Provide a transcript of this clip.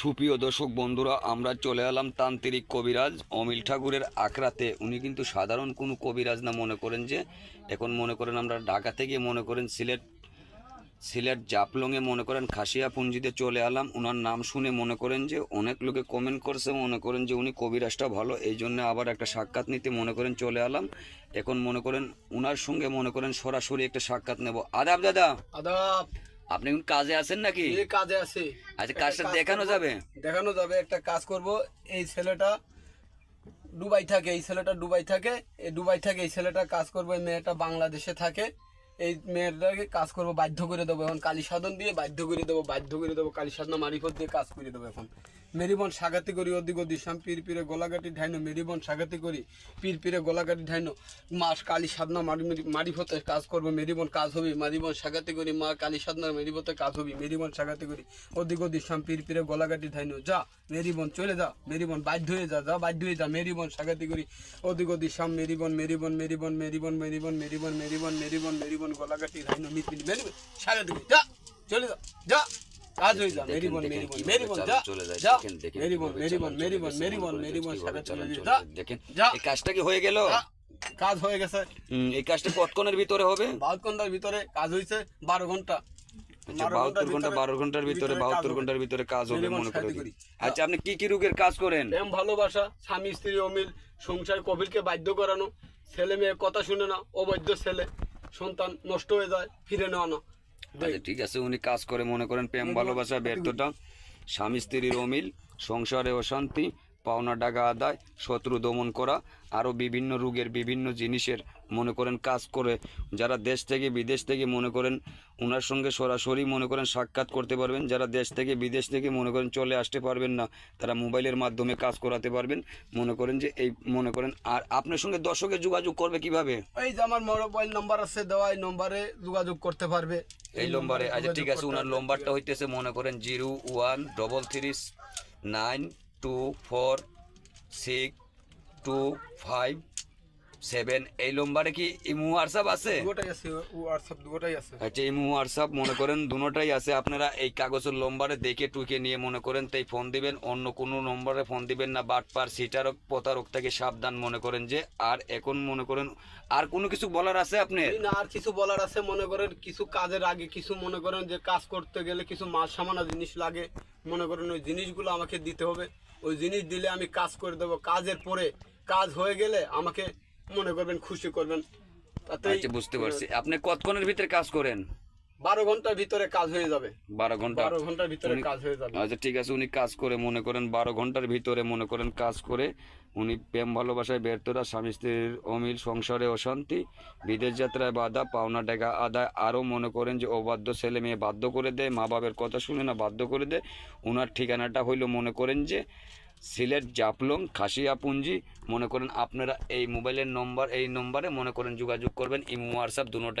সুপ্রিয় দর্শক বন্ধুরা, আমরা চলে এলাম তান্ত্রিক কবিরাজ অমিল ঠাকুরের আখড়াতে। উনি কিন্তু সাধারণ কোনো কবিরাজ না মনে করেন যে, এখন মনে করেন আমরা ঢাকা থেকে মনে করেন সিলেট সিলেট জাপলংয়ে মনে করেন খাসিয়া পুঞ্জিতে চলে এলাম। ওনার নাম শুনে মনে করেন যে, অনেক লোকে কমেন্ট করছে, মনে করেন যে উনি কবিরাজটা ভালো। এই জন্য আবার একটা সাক্ষাৎ নিতে মনে করেন চলে এলাম। এখন মনে করেন ওনার সঙ্গে মনে করেন সরাসরি একটা সাক্ষাৎ নেব। আদাব দাদা। আদাব। আপনি এখন কাজে আছেন নাকি? কাজে আছে। আচ্ছা কাজটা দেখানো যাবে? দেখানো যাবে একটা কাজ করব। এই ছেলেটা ডুবাই থাকে এই ছেলেটা ডুবাই থাকে এই ডুবাই থাকে এই ছেলেটা কাজ করবে এই মেয়েটা বাংলাদেশে থাকে। এই মেয়েটাকে কাজ করব বাধ্য করে দেবো। এখন কালী সাধন দিয়ে বাধ্য করে দেবো বাধ্য করে দেবো কালী সাধনা মারিফত দিয়ে কাজ করে দেবো এখন। মেরিবন সাগাতি করি অধিক দিশাম পীর পীরে গোলাঘাটি ঢাইনো, মেরিবন সাগাতি করি, পীর পীরে গোলাঘাটি ঢাইনো। মাস কালী সাধনা মারি মারিফতে কাজ করব, মেরিবন কাজ হবে, মারিবন সাগাতি করি, মা কালী সাধনা মেরিবতে কাজ হবে, মেরিবন সাগাতি করি অধিক দিশাম পীর পীরে গোলাঘাটি ঢাইনো। যা, মেরিবন চলে যা, মেরিবন বাধ্য হয়ে যা যা বাধ্য হয়ে যা, মেরিবন সাগাতি করি অধিক দিশাম মেরিবন মেরিবন মেরিবন মেরিবন মেরিবন মেরিবন মেরিবন মেরিবন মেরিবন গোলাঘাটি ঢাইনো মিট মিট মেরিবন সাগাতি করি। যা, চলে যা যা। কাজ হয়ে যা মেরিবন মেরিবন মেরিবন যা চলে যায়, দেখেন, দেখেন মেরিবন মেরিবন মেরিবন মেরিবন মেরিবন কীভাবে চলে চলে যা। দেখেন এই কাজটা কি হয়ে গেল? কাজ হয়ে গেছে। এই কাজটা কতক্ষণের ভিতরে হবে? বাউতকন্দার ভিতরে কাজ হয়েছে বারো ঘণ্টা। আচ্ছা বাহাত্তর ঘণ্টা বারো ঘণ্টার ভিতরে কাজ বাহাত্তর ঘণ্টার ভিতরে কাজ হবে মনে করি। আচ্ছা আপনি কি কি রোগের কাজ করেন? প্রেম ভালোবাসা স্বামী স্ত্রী অমিল সংসার কবিরকে বাধ্য করানো ছেলে মেয়ে কথা শুনে না অবৈধ ছেলে সন্তান নষ্ট হয়ে যায় ফিরে নেওয়া না। আচ্ছা ঠিক আছে উনি কাজ করে মনে করেন প্রেম ভালোবাসা ব্যর্থতা। স্বামী স্ত্রীর অমিল সংসারে অশান্তি পাওনা টাকা আদায় শত্রু দমন করা আরও বিভিন্ন রোগের বিভিন্ন জিনিসের মনে করেন কাজ করে যারা দেশ থেকে বিদেশ থেকে মনে করেন ওনার সঙ্গে সরাসরি মনে করেন সাক্ষাৎ করতে পারবেন যারা দেশ থেকে বিদেশ থেকে মনে করেন চলে আসতে পারবেন না তারা মোবাইলের মাধ্যমে কাজ করাতে পারবেন। মনে করেন যে এই মনে করেন আর আপনার সঙ্গে দর্শকের যোগাযোগ করবে কীভাবে? এই যে আমার মোবাইল নাম্বার আছে দেওয়া এই নম্বরে যোগাযোগ করতে পারবে। এই নম্বরে আচ্ছা ঠিক আছে ওনার নম্বরটা হইতেছে মনে করেন zero one double three nine two four six two five seven এই নম্বরে কি ইমু হোয়াটসঅ্যাপ আছে? দুটোটাই আছে হোয়াটসঅ্যাপ দুটোটাই আছে। আচ্ছা ইমু হোয়াটসঅ্যাপ মনে করেন আছে। আপনারা এই কাগজের নম্বরে দেখে টুকে নিয়ে মনে করেন তাই ফোন দিবেন। অন্য কোনো নম্বরে ফোন দিবেন না। বাটপার সিটারক প্রতারক থেকে সাবধান মনে করেন যে আর এখন মনে করেন আর কোনো কিছু বলার আছে আপনার? এই না আর কিছু বলার আছে মনে করেন কিছু কাজের আগে কিছু মনে করেন যে কাজ করতে গেলে কিছু মাল সামানা জিনিস লাগে। মনে করেন ওই জিনিসগুলো আমাকে দিতে হবে। ওই জিনিস দিলে আমি কাজ করে দেবো। কাজের পরে কাজ হয়ে গেলে আমাকে মনে করবেন খুশি করবেন। তাতে আচ্ছা বুঝতে পারছি। আপনি কতক্ষণের ভিতরে কাজ করেন? বারো ঘণ্টার ভিতরে কাজ হয়ে যাবে। বারো ঘণ্টা? বারো ঘণ্টার ভিতরে কাজ হয়ে যাবে। আচ্ছা ঠিক আছে উনি কাজ করে মনে করেন বারো ঘণ্টার ভিতরে মনে করেন কাজ করে উনি প্রেম ভালোবাসায় ব্যর্থতা স্বামী স্ত্রীর অমিল সংসারে অশান্তি বিদেশ যাত্রায় বাধা পাওনা টাকা আদায় আরও মনে করেন যে অবাধ্য ছেলে মেয়ে বাধ্য করে দেয় মা বাবার কথা শুনে না বাধ্য করে দেয় ওনার ঠিকানাটা হইল মনে করেন যে সিলেট জাপলং, খাসিয়াপুঞ্জি। মনে করেন আপনারা এই মোবাইলের নম্বর, এই নম্বরে মনে করেন যোগাযোগ করবেন, ইমো, হোয়াটসঅ্যাপ দুটোটা